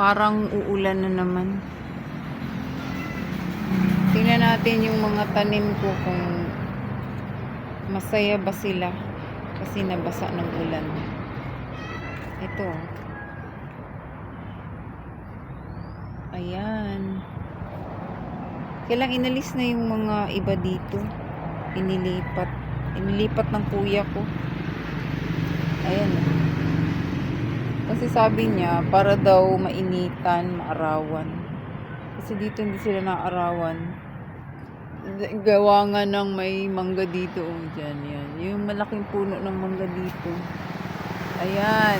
Parang uulan na naman. Tingnan natin yung mga tanim ko kung masaya ba sila kasi nabasa ng ulan. Ito. Ayan. Kailang inalis na yung mga iba dito. Inilipat. Inilipat ng kuya ko. Ayan. oh. Kasi sabi niya, para daw mainitan, maarawan. Kasi dito hindi sila naarawan. Gawa nga ng may mangga dito. Oh, dyan, yan. Yung malaking puno ng mangga dito. Ayan.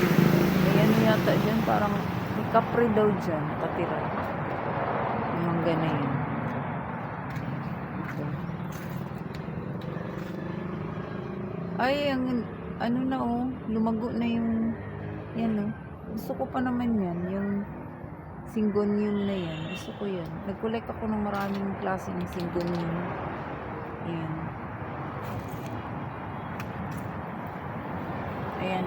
Ayan yata dyan. Parang may kapre daw dyan. Nakatira. Yung mangga na yun. Ay, ang ano na oh, lumago na yung yan oh. Gusto ko pa naman yan, yung singonium na yan. Gusto ko yan. Nag-collect ako ng maraming klase ng singonium. Yan. Ayan.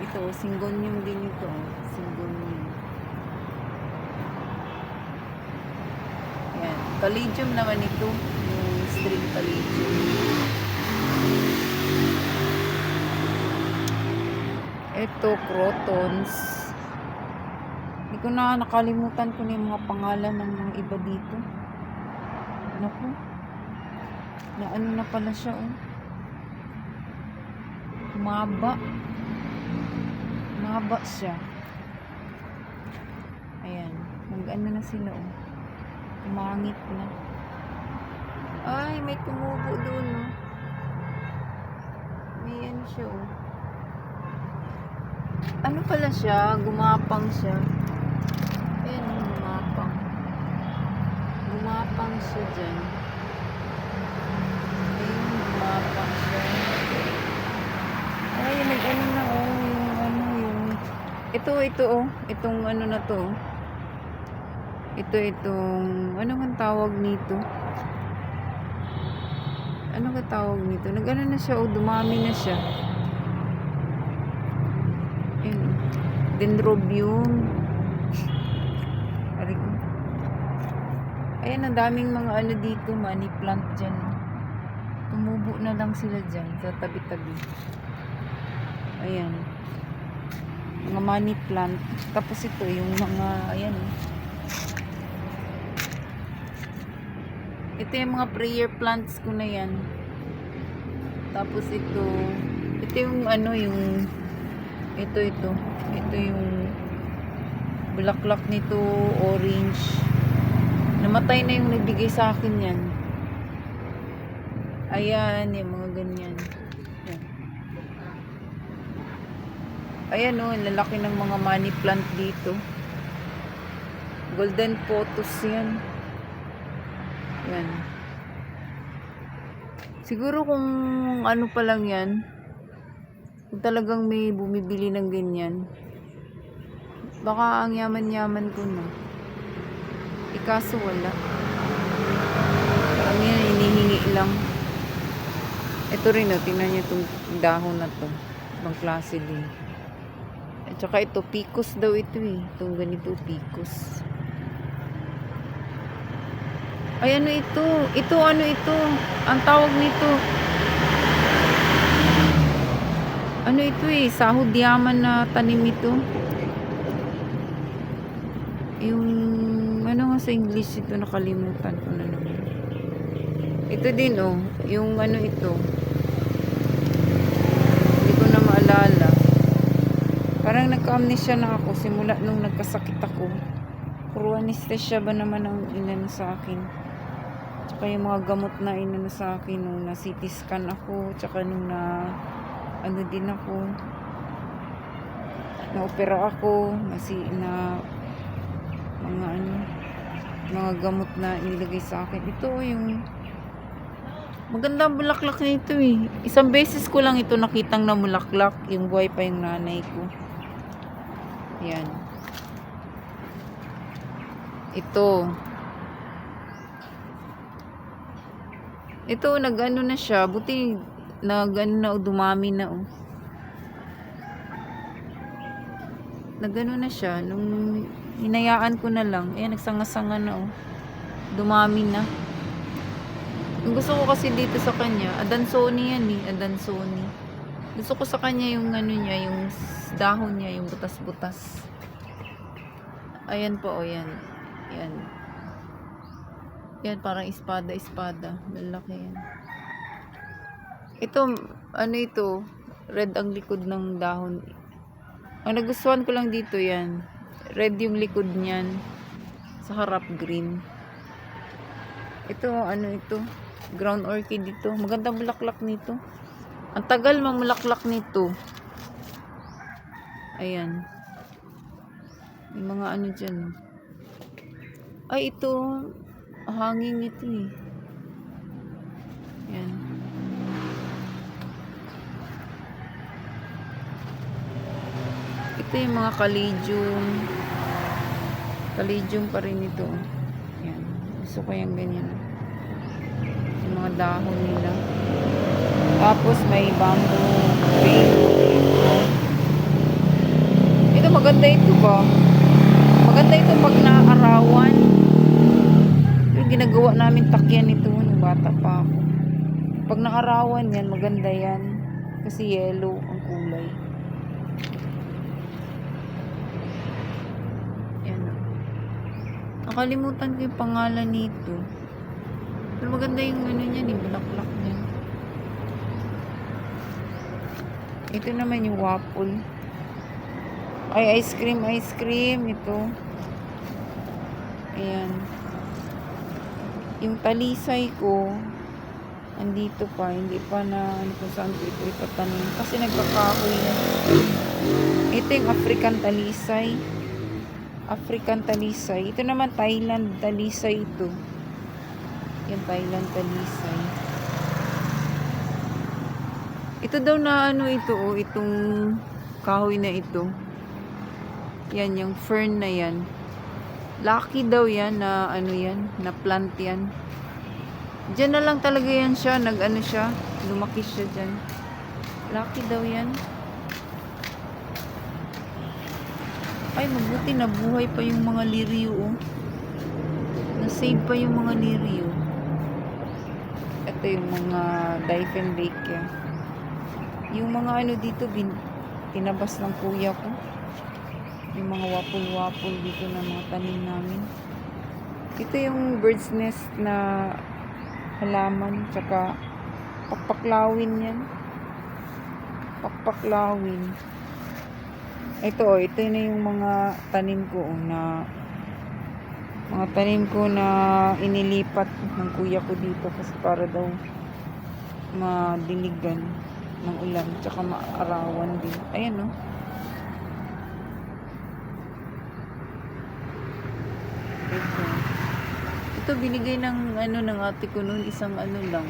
Ito, singonium din ito. Singonium. Ayan. Palladium naman ito. Yung string palladium. Ito, crotons. Hindi ko na nakalimutan ko na yung mga pangalan ng mga iba dito. Naku. Na ano na pala siya, oh. Maba. Maba siya. Ayan. Mag-ano na sila, oh. Umangit na. Ay, may tumubo doon, oh. May ano siya, oh. Ano pala siya? Gumapang siya. Ayan, gumapang. Gumapang siya dyan. Ayun, gumapang siya. Ay, nag-ano na, oh. Yung ano, yung... Ito, ito, oh. Itong ano na to. Ito, itong... Ano nga tawag nito? Ano nga tawag nito? Nag-ano na siya, oh. Dumami na siya. Ayun. Dendrobium. Ayan, ang daming mga ano dito, money plant dyan. Tumubo na lang sila dyan sa tabi-tabi. Ayan. Mga money plant. Tapos ito, yung mga, ayan. oh. Ito yung mga prayer plants ko na yan. Tapos ito, ito yung ano, yung ito, ito. Ito yung bulaklak nito, orange. Namatay na yung nagbigay sa akin yan. Ayan, yung mga ganyan. Ayan. O, ang lalaki ng mga money plant dito. Golden photos yan. Yan. Siguro kung ano pa lang yan, kung talagang may bumibili ng ganyan, baka ang yaman-yaman ko na. Ikaso wala. Parang yan, hinihingi lang. Ito rin, oh, tingnan niyo itong dahon na to. Ibang klase din. At saka ito, picos daw ito eh. Itong ganito, picos. Ay, ano ito? Ito, ano ito? Ang tawag nito. Ano ito eh? Sahod yaman na tanim ito. Yung, ano nga sa English ito, nakalimutan ko na naman. Ito din oh, yung ano ito. Hindi ko na maalala. Parang nagka-amnesia na ako simula nung nagkasakit ako. Puro anesthesia ba naman ang inano sa akin. Tsaka yung mga gamot na inano sa akin nung na CT scan ako. Tsaka nung na ano din ako. Na-opera ako. Masi na mga ano mga gamot na inilagay sa akin. Ito yung maganda ang bulaklak nito eh. Isang beses ko lang ito nakitang na bulaklak. Yung buhay pa yung nanay ko. Yan. Ito. Ito, nag-ano na siya. Buti, nag-ano na, oh, dumami na, oh. nagano na siya. Nung hinayaan ko na lang, ayan, nagsanga-sanga na oh. Dumami na. Yung gusto ko kasi dito sa kanya, Adansoni yan eh, Adansoni. Gusto ko sa kanya yung ano niya, yung dahon niya, yung butas-butas. Ayan po, oh, yan. Yan. Yan, parang espada-espada. Lalaki yan. Ito, ano ito, red ang likod ng dahon. Ang nagustuhan ko lang dito yan, red yung likod niyan. Sa harap, green. Ito, ano ito, ground orchid dito. Magandang bulaklak nito. Ang tagal mamulaklak nito. Ayan. May mga ano dyan. Ay, ito. Hanging ito eh. Ayan. Ito yung mga kalidyum. Kalidyum pa rin ito. Ayan. Gusto ko yung ganyan. Yung mga dahon nila. Tapos may bamboo frame. Ito maganda ito ba? Maganda ito pag naarawan. Yung ginagawa namin takyan ito nung bata pa ako. Pag naarawan yan, maganda yan. Kasi yellow ang kulay. Yan o. Nakalimutan ko yung pangalan nito. Pero maganda yung ano niya, yung bulaklak niya. Ito naman yung waffle. Ay, ice cream, ice cream. Ito. Ayan. Yung talisay ko, andito pa. Hindi pa na ano kung saan ko ito itatanim. Kasi nagkakahoy na. Ito yung African talisay. African talisay. Ito naman Thailand talisay ito. Yung Thailand talisay. Ito daw na ano ito oh, itong kahoy na ito. Yan, yung fern na yan. Lucky daw yan na ano yan, na plant yan. Diyan na lang talaga yan siya, nag ano siya, lumaki siya dyan. Lucky daw yan. Ay, mabuti nabuhay pa yung mga liryo oh. Na-save pa yung mga liryo. Ito yung mga Diefenbachia. Yung mga ano dito, bin, tinabas ng kuya ko. Yung mga wapol-wapol dito na mga tanim namin. Ito yung bird's nest na halaman, tsaka pakpaklawin yan. Pakpaklawin. Ito, oh, ito na yung mga tanim ko na mga tanim ko na inilipat ng kuya ko dito kasi para daw madiligan ng ulan tsaka maarawan din. Ayan oh. Ito. Ito binigay ng ano ng ate ko noon isang ano lang.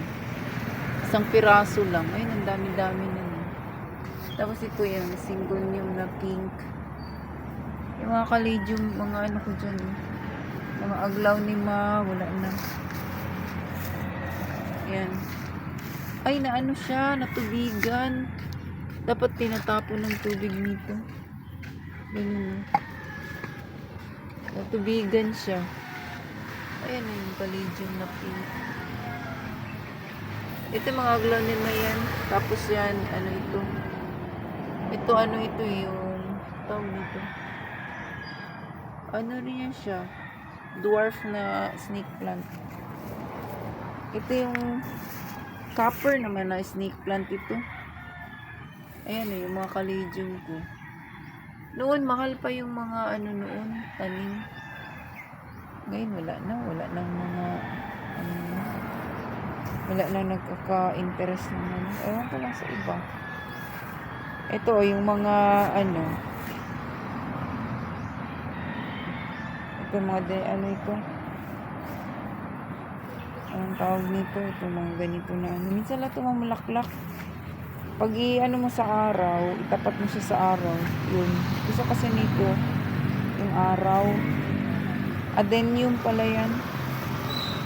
Isang piraso lang. Ayun, ang dami-dami na. Tapos ito yung syngonium na pink. Yung mga kalidium, mga ano ko dyan. eh. Mga aglaw ni ma, wala na. Ayan. Ay, naano siya, natubigan. Dapat tinatapon ng tubig nito. Ganyan. oh. Natubigan siya. Ayan na yung palladium na pink. Ito mga aglaw ni ma yan. Tapos yan, ano ito. Ito, ano ito yung tawag nito. Ano rin yan siya. Dwarf na snake plant. Ito yung copper naman na snake plant ito. Ayan eh, yung mga kalidium ko. Noon, mahal pa yung mga ano noon, tanim. Ngayon, wala na. Wala nang mga ano, wala na nagkaka-interest naman. Ewan ko lang sa iba. Ito, yung mga ano, ito mga de, ano ito, anong tawag nito, ito mga ganito na ano. Minsan lang ito mamulaklak. Pag i-ano mo sa araw, itapat mo siya sa araw, yun. Gusto kasi nito, yung araw. Adenium pala yan.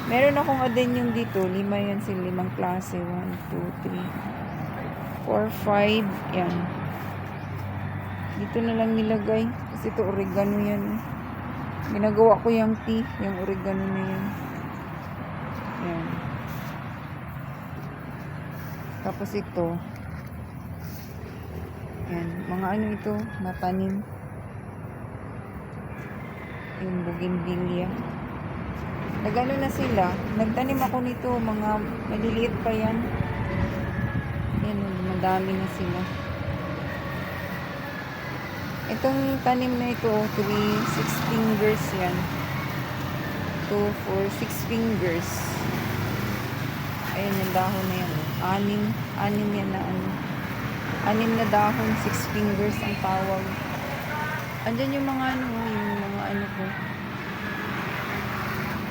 Meron akong adenium dito. Lima yan sila. Limang klase. 1, 2, 3, 4, 5. Yan. Dito na lang nilagay. Kasi ito oregano yan. Ginagawa ko yung tea. Yung oregano na yan. Yan. Tapos ito. Yan. Mga ano ito. Natanim. Yung bougainvillea. Nagano na sila. Nagtanim ako nito. Mga maliliit pa yan. Yan. Madami na sila. Itong tanim na ito, 3, 6 fingers yan. 2, 4, 6 fingers. Ayan yung dahon na yan. Anim, anim yan na ano. Anim na dahon, 6 fingers ang tawag. Andyan yung mga ano, yung mga ano ko.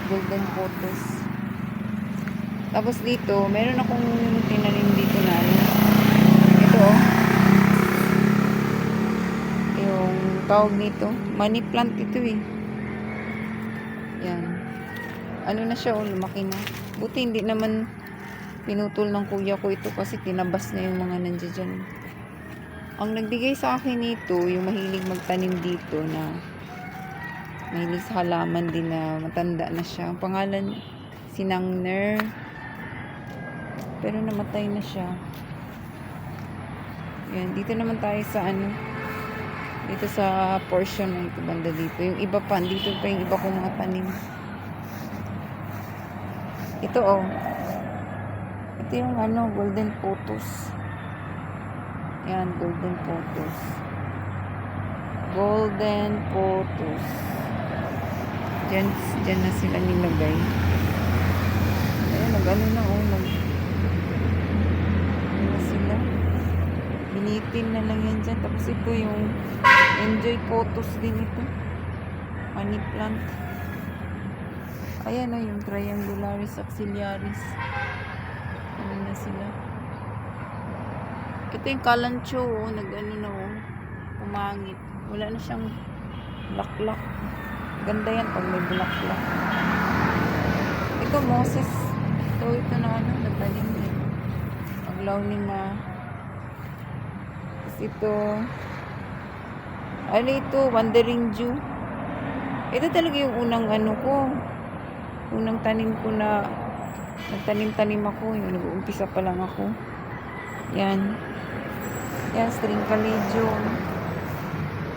Golden photos. Tapos dito, meron akong tinanim dito na ano. Ito oh. Yung tawag nito, money plant ito eh. Yan. Ano na siya, oh, lumaki na. Buti hindi naman pinutol ng kuya ko ito kasi tinabas na yung mga nandiyan dyan. Ang nagbigay sa akin nito, yung mahilig magtanim dito na mahilig sa halaman din na matanda na siya. Ang pangalan, Sinangner. Pero namatay na siya. Yan, dito naman tayo sa ano, dito sa portion na ito banda dito. Yung iba pa, dito pa yung iba kong mga tanim. Ito oh. Ito yung ano, golden photos. Yan, golden photos. Golden photos. Diyan, diyan na sila nilagay. Ayan, nag-ano na oh, nag 18 na lang yan dyan. Tapos ito yung enjoy photos din ito. Money plant. Ayan o, yung triangularis auxiliaris. Ano na sila. Ito yung kalancho oh, o, nag ano na o, pumangit. Wala na siyang blaklak. Ganda yan pag may blaklak. Ito, Moses. Ito, ito na ano, nagtanim din. Paglaw ni ma tapos ito, ano ito, Wandering Jew. Ito talaga yung unang ano ko. Unang tanim ko na nagtanim-tanim ako. Yung nag-uumpisa pa lang ako. Yan. Yan, string caladium.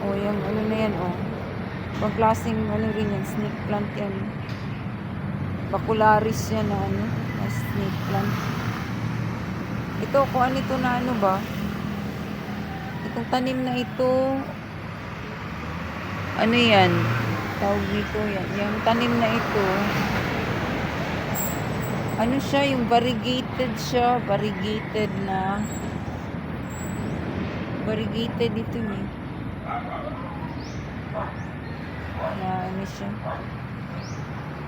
O, yung ano na yan, o. Ibang klaseng ano rin yan, snake plant yan. Bacularis yan na ano, na snake plant. Ito, kung ano ito na ano ba? Itong tanim na ito, ano yan? Tawag dito yan. Yung tanim na ito, ano siya, yung variegated siya, variegated na, variegated ito eh. Na ano siya,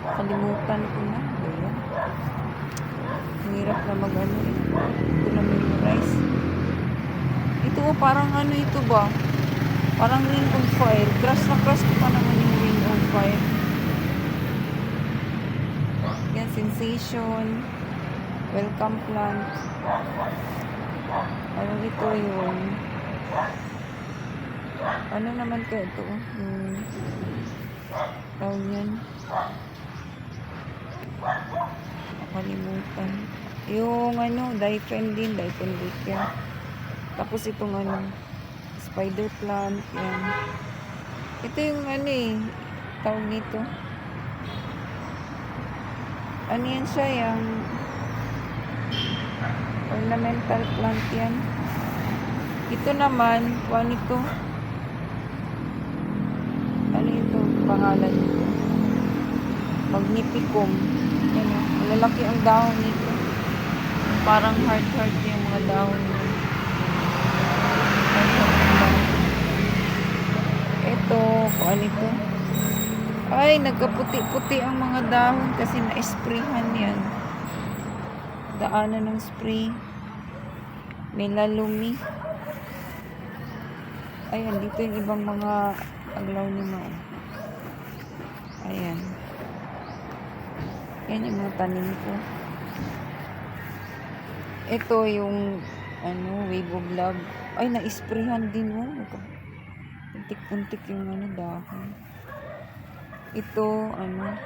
kalimutan ko na. Ayan. Ang hirap na mag ano eh. Ito na memorize. Ito oh, parang ano ito ba? Parang ring on fire. Crush na crush ko pa naman yung ring on fire. Yan, sensation. Welcome plant. Ano ito yung... Ano naman ka ito? Yung... Tawag yan. Nakalimutan. Yung ano, dipendin, dipendica. Tapos itong ano, spider plant, yan. Ito yung ano eh, tawag nito. Ano yan siya, yung ornamental plant yan. Ito naman, ano ito? Ano ito, pangalan nito? Magnificum. Yan malalaki ang dahon nito. Parang heart-heart yung mga dahon nito. Ito, kung ano ito? Ay, nagkaputi-puti ang mga dahon kasi na-sprayhan yan. Daanan ng spray. Melalumi. Ayan, dito yung ibang mga aglaw ni Mao. Ayan. Yan yung mga tanim ko. Ito yung ano, wave of love. Ay, na-sprayhan din mo. Puntik-puntik yung ano dahon. Ito, ano,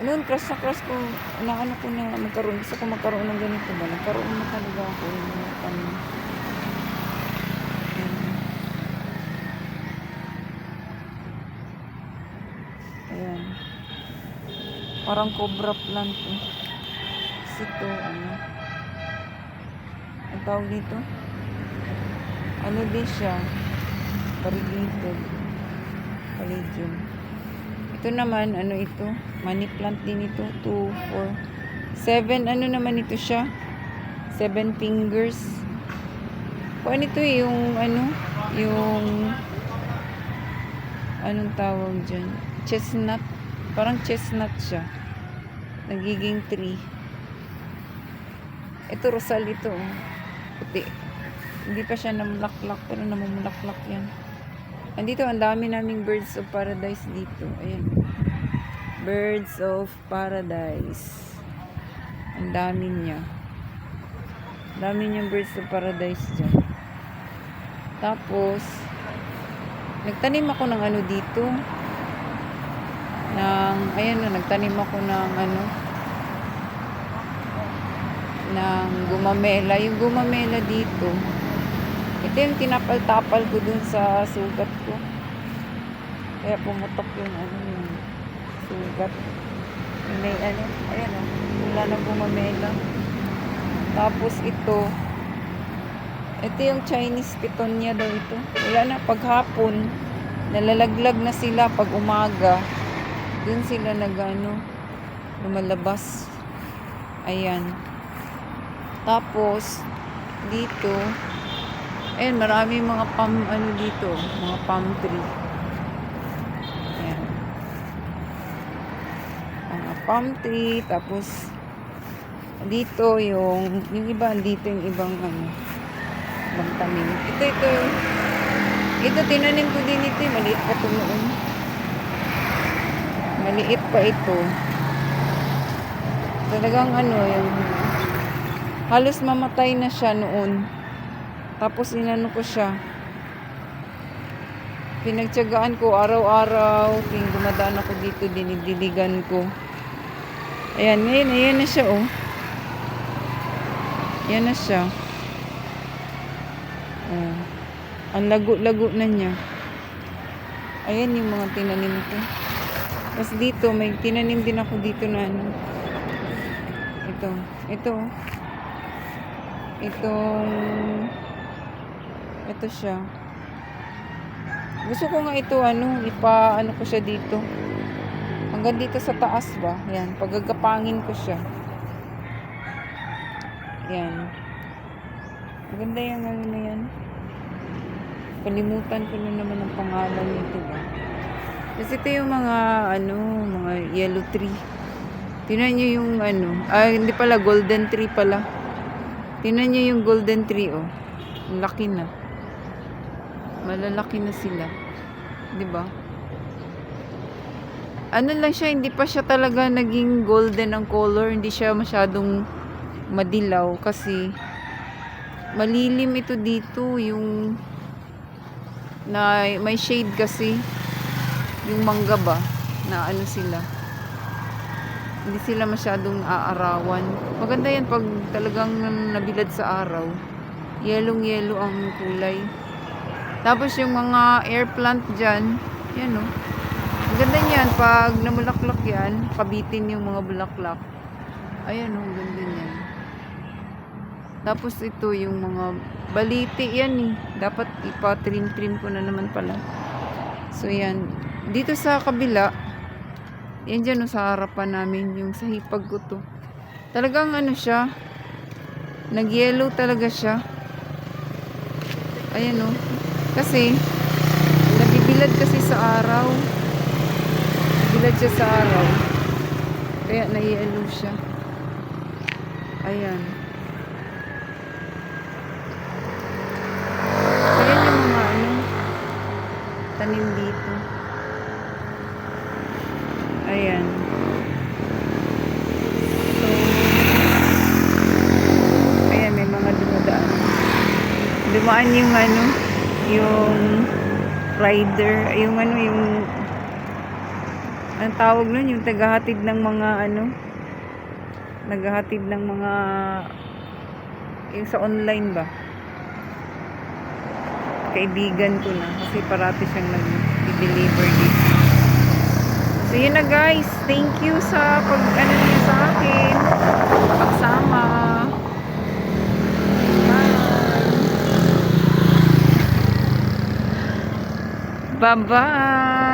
noon crush na crush ko, inaano ko na magkaroon, gusto ko magkaroon ng ganito ba, nagkaroon na talaga ako mga tanim. Ayan. Parang cobra plant eh. Kasi ito, ano, tawag dito? Ano din siya? Variegated. Palladium. Ito naman, ano ito? Money plant din ito. 2, 4, 7. Ano naman ito siya? 7 fingers. Kung ano ito eh, yung ano? Yung anong tawag dyan? Chestnut. Parang chestnut siya. Nagiging tree. Ito, rosal ito. oh. Puti. Hindi pa siya namulaklak, pero namumulaklak yan. Andito, ang dami naming birds of paradise dito. Ayan. Birds of paradise. Ang dami niya. Ang dami niyang birds of paradise dyan. Tapos, nagtanim ako ng ano dito. Ng, ayan na, nagtanim ako ng ano, ng gumamela. Yung gumamela dito, ito yung tinapal-tapal ko dun sa sugat ko. Kaya pumutok yung ano yung sugat. Yung may ano, ayan o, wala na gumamela. Tapos ito, ito yung Chinese pitonia daw ito. Wala na, paghapon, nalalaglag na sila pag umaga. Dun sila nag ano, lumalabas. Ayan. Tapos, dito, ayun, marami mga palm, ano dito, mga palm tree. Ayan. Mga palm tree, tapos, dito yung, yung iba, dito yung ibang, ano, ibang tanim. Ito, ito, ito, tinanim ko din ito, eh. maliit pa ito noon. Maliit pa ito. Talagang ano, yung halos mamatay na siya noon. Tapos inano ko siya. Pinagtyagaan ko araw-araw. Ting dumadaan ako dito, dinidiligan ko. Ayan, ngayon, ayan na siya, oh. Ayan na siya. Oh. Ang lago-lago na niya. Ayan yung mga tinanim ko. Tapos dito, may tinanim din ako dito na ano. Ito. Ito. oh. Itong ito siya. Gusto ko nga ito ano, ipa ano ko siya dito. Hanggang dito sa taas ba? Yan, pagagapangin ko siya. Yan. Maganda yung ano na yan. Kalimutan ko na naman ang pangalan nito ba. Kasi ito yung mga ano, mga yellow tree. Tingnan nyo yung ano, ah hindi pala golden tree pala. Tingnan nyo yung golden tree oh. Laki na. Malalaki na sila. 'Di ba? Ano lang siya, hindi pa siya talaga naging golden ang color. Hindi siya masyadong madilaw kasi malilim ito dito yung na may shade kasi yung mangga ba na ano sila hindi sila masyadong aarawan maganda yan pag talagang nabilad sa araw yellow ang kulay tapos yung mga air plant dyan yan o maganda yan pag namulaklak yan pabitin yung mga bulaklak ayan o ganda niyan tapos ito yung mga baliti yan eh. Dapat ipa-trim-trim ko na naman pala. So yan. Dito sa kabila, yan dyan oh, sa harapan namin, yung sa hipag ko to. Talagang ano siya, nag-yellow talaga siya. Ayan oh. Kasi, nabibilad kasi sa araw. Bilad siya sa araw. Kaya na-yellow siya. Ayan. Ayan yung mga ano, tanim dito. Ayan. So, ayan, may mga dumadaan. Dumaan yung ano, yung rider, yung ano, yung ang tawag nun, yung tagahatid ng mga ano, naghahatid ng mga yung sa online ba? Kaibigan ko na kasi parati siyang nag-deliver dito. So yun na guys, thank you sa pag ano sa akin, pagsama. Bye-bye.